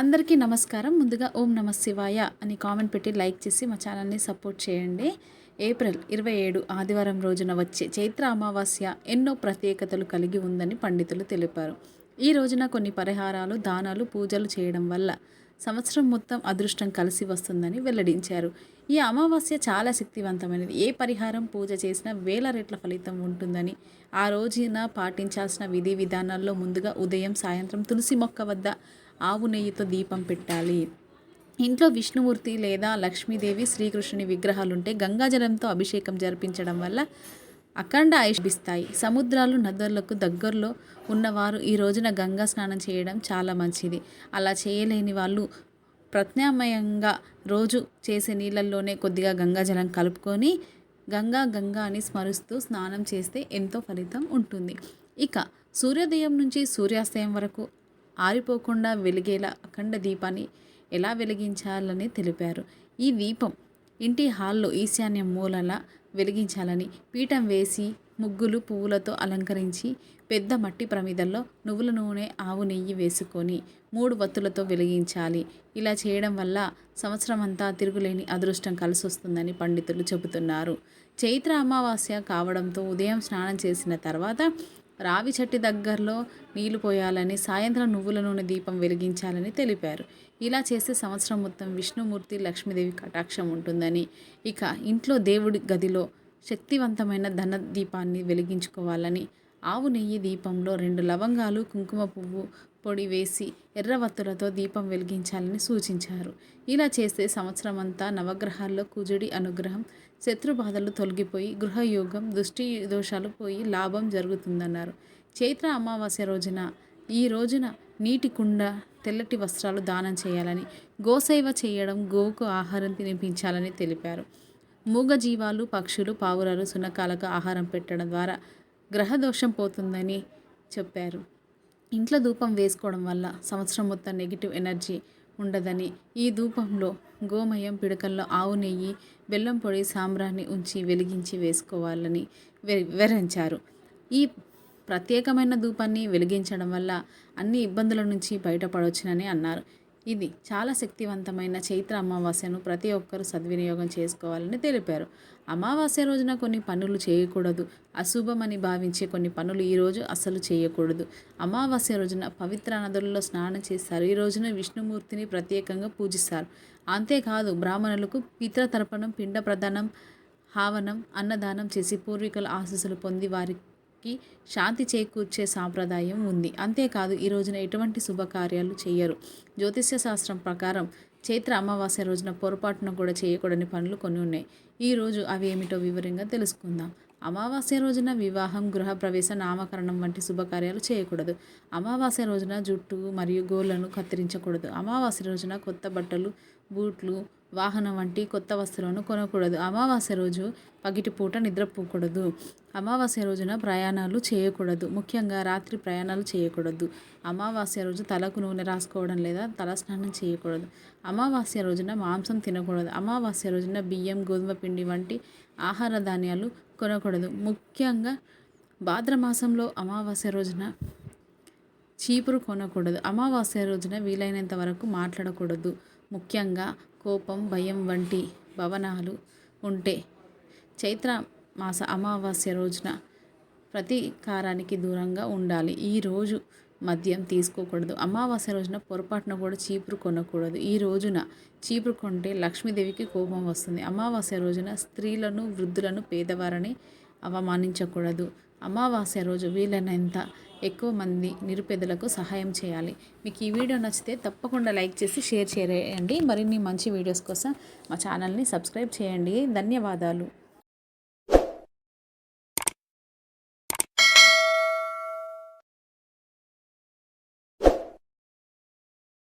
అందరికీ నమస్కారం. ముందుగా ఓం నమ శివాయ అని కామెంట్ పెట్టి లైక్ చేసి మా ఛానల్ని సపోర్ట్ చేయండి. ఏప్రిల్ ఇరవై ఏడు ఆదివారం రోజున వచ్చే చైత్ర అమావాస్య ఎన్నో ప్రత్యేకతలు కలిగి ఉందని పండితులు తెలిపారు. ఈ రోజున కొన్ని పరిహారాలు దానాలు పూజలు చేయడం వల్ల సంవత్సరం మొత్తం అదృష్టం కలిసి వస్తుందని వెల్లడించారు. ఈ అమావాస్య చాలా శక్తివంతమైనది. ఏ పరిహారం పూజ చేసినా వేల రెట్ల ఫలితం ఉంటుందని ఆ రోజున పాటించాల్సిన విధి విధానాల్లో ముందుగా ఉదయం సాయంత్రం తులసి మొక్క వద్ద ఆవు నెయ్యితో దీపం పెట్టాలి. ఇంట్లో విష్ణుమూర్తి లేదా లక్ష్మీదేవి శ్రీకృష్ణుని విగ్రహాలుంటే గంగాజలంతో అభిషేకం జరిపించడం వల్ల అఖండ ఐషిస్తాయి సముద్రాలు నదులకు దగ్గరలో ఉన్నవారు ఈ రోజున గంగా స్నానం చేయడం చాలా మంచిది. అలా చేయలేని వాళ్ళు ప్రత్యామ్నాయంగా రోజు చేసే నీళ్ళల్లోనే కొద్దిగా గంగాజలం కలుపుకొని గంగా గంగా అని స్మరిస్తూ స్నానం చేస్తే ఎంతో ఫలితం ఉంటుంది. ఇక సూర్యోదయం నుంచి సూర్యాస్తయం వరకు ఆరిపోకుండా వెలిగేలా అఖండ దీపాన్ని ఎలా వెలిగించాలని తెలిపారు. ఈ దీపం ఇంటి హాల్లో ఈశాన్య మూలల వెలిగించాలని పీఠం వేసి ముగ్గులు పువ్వులతో అలంకరించి పెద్ద మట్టి ప్రమిదల్లో నువ్వుల నూనె ఆవు నెయ్యి వేసుకొని మూడు వత్తులతో వెలిగించాలి. ఇలా చేయడం వల్ల సంవత్సరం అంతా తిరుగులేని అదృష్టం కలిసి వస్తుందని పండితులు చెబుతున్నారు. చైత్ర అమావాస్య కావడంతో ఉదయం స్నానం చేసిన తర్వాత రావి చెట్టు దగ్గరలో నీళ్ళు పోయాలని సాయంత్రం నువ్వుల నూనె దీపం వెలిగించాలని తెలిపారు. ఇలా చేస్తే సంవత్సరం మొత్తం విష్ణుమూర్తి లక్ష్మీదేవి కటాక్షం ఉంటుందని. ఇక ఇంట్లో దేవుడి గదిలో శక్తివంతమైన ధన దీపాన్ని వెలిగించుకోవాలని ఆవు నెయ్యి దీపంలో రెండు లవంగాలు కుంకుమ పువ్వు పొడి వేసి ఎర్రవత్తులతో దీపం వెలిగించాలని సూచించారు. ఇలా చేస్తే సంవత్సరమంతా నవగ్రహాల్లో కుజుడి అనుగ్రహం శత్రు బాధలు తొలగిపోయి గృహయోగం దృష్టి దోషాలు పోయి లాభం జరుగుతుందన్నారు. చైత్ర అమావాస్య రోజున ఈ రోజున నీటి కుండ తెల్లటి వస్త్రాలు దానం చేయాలని గోసేవ చేయడం గోవుకు ఆహారం తినిపించాలని తెలిపారు. మూగజీవాలు పక్షులు పావురాలు సునకాలకు ఆహారం పెట్టడం ద్వారా గ్రహదోషం పోతుందని చెప్పారు. ఇంట్లో ధూపం వేసుకోవడం వల్ల సంవత్సరం మొత్తం నెగిటివ్ ఎనర్జీ ఉండదని ఈ ధూపంలో గోమయం పిడకల్లో ఆవు నెయ్యి బెల్లం పొడి సాంబ్రాన్ని ఉంచి వెలిగించి వేసుకోవాలని వివరించారు. ఈ ప్రత్యేకమైన ధూపాన్ని వెలిగించడం వల్ల అన్ని ఇబ్బందుల నుంచి బయటపడవచ్చునని అన్నారు. ఇది చాలా శక్తివంతమైన చైత్ర అమావాస్యను ప్రతి ఒక్కరూ సద్వినియోగం చేసుకోవాలని తెలిపారు. అమావాస్య రోజున కొన్ని పనులు చేయకూడదు. అశుభమని భావించే కొన్ని పనులు ఈరోజు అసలు చేయకూడదు. అమావాస్య రోజున పవిత్ర నదులలో స్నానం చేస్తారు ఈ రోజున విష్ణుమూర్తిని ప్రత్యేకంగా పూజిస్తారు. అంతేకాదు బ్రాహ్మణులకు పితృతర్పణం పిండ ప్రదానం హావనం అన్నదానం చేసి పూర్వీకుల ఆశీస్సులు పొంది వారికి కి శాంతి చేకూర్చే సాంప్రదాయం ఉంది. అంతేకాదు ఈ రోజున ఎటువంటి శుభకార్యాలు చేయరు జ్యోతిష్య శాస్త్రం ప్రకారం చైత్ర అమావాస్య రోజున పొరపాటున కూడా చేయకూడని పనులు కొన్ని ఉన్నాయి. ఈ రోజు అవి ఏమిటో వివరంగా తెలుసుకుందాం. అమావాస్య రోజున వివాహం గృహప్రవేశ నామకరణం వంటి శుభకార్యాలు చేయకూడదు. అమావాస్య రోజున జుట్టు మరియు గోళ్ళను కత్తిరించకూడదు. అమావాస్య రోజున కొత్త బట్టలు బూట్లు వాహనం వంటి కొత్త వస్తువులను కొనకూడదు. అమావాస్య రోజు పగిటిపూట నిద్రపోకూడదు. అమావాస్య రోజున ప్రయాణాలు చేయకూడదు. ముఖ్యంగా రాత్రి ప్రయాణాలు చేయకూడదు. అమావాస్య రోజు తలకు నూనె రాసుకోవడం లేదా తల స్నానం చేయకూడదు. అమావాస్య రోజున మాంసం తినకూడదు. అమావాస్య రోజున బియ్యం గోధుమ పిండి వంటి ఆహార ధాన్యాలు కొనకూడదు. ముఖ్యంగా భాద్రమాసంలో అమావాస్య రోజున చీపురు కొనకూడదు. అమావాస్య రోజున వీలైనంత వరకు మాట్లాడకూడదు. ముఖ్యంగా కోపం భయం వంటి భవనాలు ఉంటే చైత్ర మాస అమావాస్య రోజున ప్రతీకారానికి దూరంగా ఉండాలి. ఈ రోజు మద్యం తీసుకోకూడదు. అమావాస్య రోజున పొరపాటున కూడా చీపురు కొనకూడదు. ఈ రోజున చీపురు కొంటే లక్ష్మీదేవికి కోపం వస్తుంది. అమావాస్య రోజున స్త్రీలను వృద్ధులను పేదవారని అవమానించకూడదు. అమావాస్య రోజు వీలైనంత ఎక్కువ మంది నిరుపేదలకు సహాయం చేయాలి. మీకు ఈ వీడియో నచ్చితే తప్పకుండా లైక్ చేసి షేర్ చేయండి. మరిన్ని మంచి వీడియోస్ కోసం మా ఛానల్ని సబ్స్క్రైబ్ చేయండి. ధన్యవాదాలు.